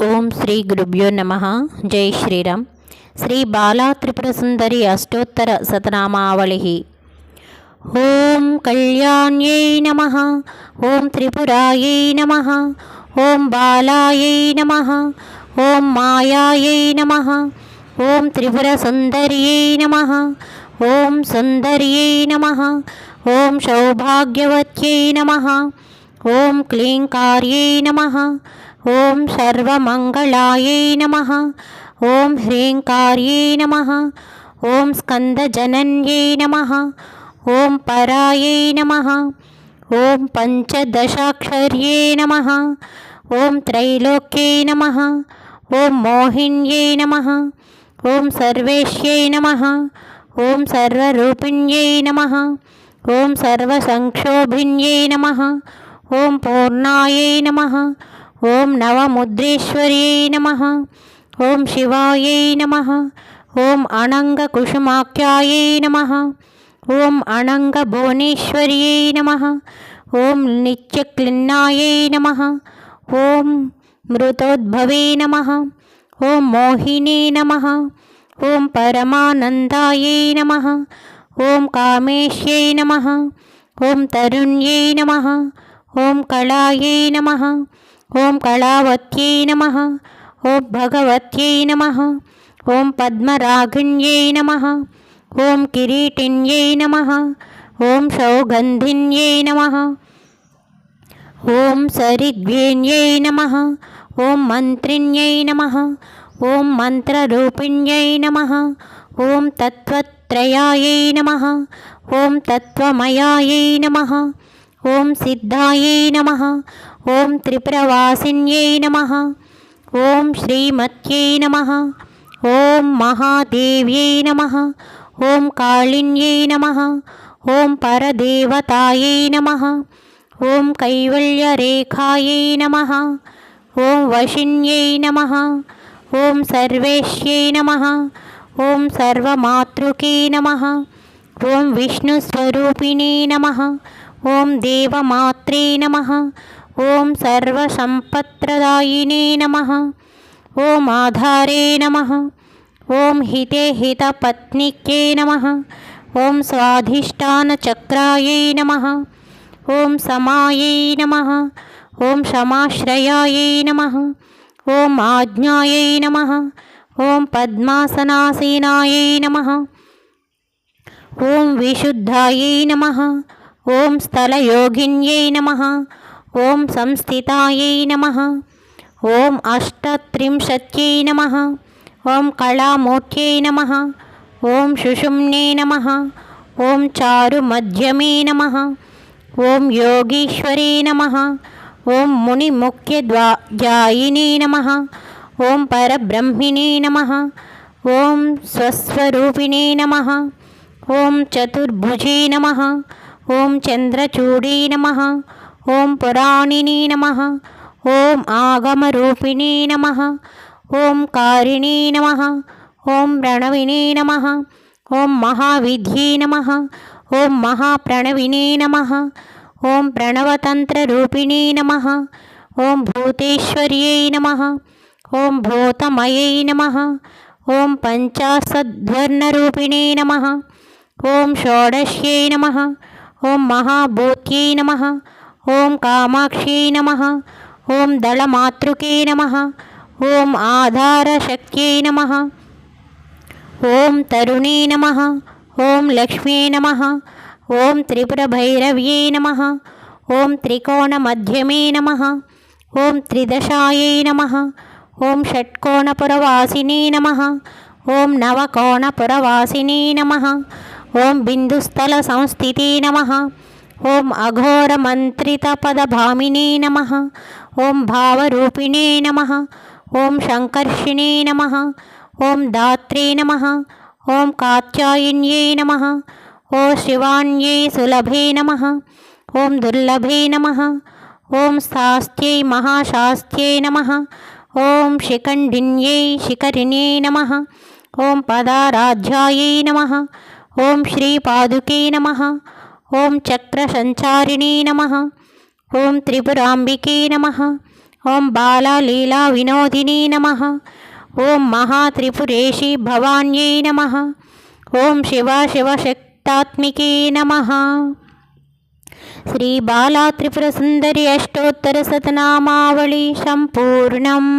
ఓం శ్రీ గురుభ్యో నమ. జై శ్రీరామ్. శ్రీ బాలా త్రిపుర సుందరి అష్టోత్తర సతనామావళి. ఓం కళ్యాణ్యై నమ. ఓం త్రిపురాయై నమ. ఓం బాలాయై నమ. ఓం మాయాయై నమ. ఓం త్రిపుర సుందర్యై నమ. ఓం సుందర్యై నమ. ఓం సౌభాగ్యవత్యై నమ. ఓం క్లీంకార్యై నమ. ఓం సర్వమంగళాయై నమ ఓం హ్రీంకార్యై నమ ఓం స్కందజనన్యై నమ ఓం పరాయై నమ ఓం పంచదశాక్షర్యే నమ ఓం త్రైలోక్యై నమ ఓం మోహిన్యై నమ ఓం సర్వేష్యై నమ ఓం సర్వరూపిణ్యై నమ ఓం సర్వసంక్షోభిన్యై నమ ఓం పూర్ణాయై నమ ॐ नवमुद्रेश्वर्यै नम ओं शिवाय नम ओं अणङ्गकुसुमाख्यायै नम ओं अणङ्गभुवनेश्वर्यै नम ॐ निचक्लिन्नाय नम ॐ मृतोद्भवे नम ॐ मोहिने नम ॐ परमानन्दायै नम ॐ कामेश नम ॐ तरुण्यै नम ॐ कलायै नम ఓం కళావత్యై నమ ఓం భగవత్యై నమ ఓం పద్మరాగిణ్యై నమ ఓం కిరీటిన్యై నమ ఓం సౌగంధిన్యై నమ ఓం సరిద్వేన్యై నమ ఓం మంత్రిణ్యై నమ ఓం మంత్రరూపిణ్యై నమ ఓం తత్వత్రయాయై నమ ఓం తత్వమయాయై నమ ఓం సిద్ధాయై నమ ఓం త్రిపురవాసిన్యై నమ ఓం శ్రీమత్యై నమ ఓం మహాదేవ్యై నమ ఓం కాళిన్యై నమ ఓం పరదేవతాయై నమ ఓం కైవల్యరేఖాయై నమ ఓం వశిన్యై నమ ఓం సర్వేష్యై నమ ఓం సర్వమాతృకే నమ ఓం విష్ణుస్వరూపిణే నమ ఓం దేవమాత్రే నమ ॐ सर्वसम्पत्प्रदायिने नमः। ॐ आधारे नमः। ॐ हिते हितपत्निके नमः। ॐ स्वाधिष्ठानचक्रायै नमः। ॐ समायै नमः। ॐ क्षमाश्रयायै नमः। ॐ आज्ञायै नमः। ॐ पद्मासनासीनायै नमः। ॐ विशुद्धायै नमः। ॐ स्थलयोगिन्यै नमः। ఓం సంస్థితాయై నమ ఓం అష్టత్రింశత్యై నమ ఓం కళామూర్త్యై నమ ఓం సుషుమ్నే నమ ఓం చారుమధ్యమే నమ ఓం యోగీశ్వరే నమ ఓం మునిముఖ్యద్వాయినే నమ ఓం పరబ్రహ్మిణే నమ ఓం స్వస్వరూపిణే నమ ఓం చతుర్భుజే నమ ఓం చంద్రచూడే నమ ओम पुराणिनी नमः ओम आगमरूपिणी नमः ओम कारिणी नमः ओम प्रणविने नमः ओम महाविध्ये नमः ओम महाप्रणविने नमः ओम प्रणवतंत्ररूपिणे नमः ओम भूतेश्वर्य नमः ओम भूतमय नमः ओम पञ्चाशद्वर्णरूपिणे नमः ओम षोडश्य नमः ओम महाभूत्यै नमः ఓం కామాక్షీ నమ ఓం దళమాతృకే నమ ఓం ఆధారశక్త్యై నమ ఓం తరుణే నమ ఓం లక్ష్మీ నమ ఓం త్రిపురభైరవ్యై నమ ఓం త్రికోణమధ్యమే నమ ఓం త్రిదశాయై నమ ఓం షట్కోణపురవాసినే నమ ఓం నవకోణపురవాసినే నమ ఓం బిందుస్థల సంస్థితే నమ ఓం అఘోరమంత్రితపదభామినే నమ ఓం భావరూపిణే నమ ఓం శంకర్షిణే నమ ఓం దాత్రే నమ ఓం కాత్యాయన్యై నమ ఓ శివాన్యై సులభే నమ ఓం దుర్లభే నమ ఓం శాస్త్యై మహాశాస్త్యై నమ ఓం శిఖండిన్యై శిఖరిణే నమ ఓం పదారాధ్యాయై నమ ఓం శ్రీపాదుకే నమ ओम चक्र संचारिणी नम। ओं त्रिपुरांबिके नम। ओं बाला लीला विनोदिनी नम। ओं महात्रिपुरेशी भवान्यै नम। ओं शिवा शिवशक्तात्मिके नम। श्री बाला त्रिपुर सुंदरी अष्टोत्तर सतनामावली संपूर्णम्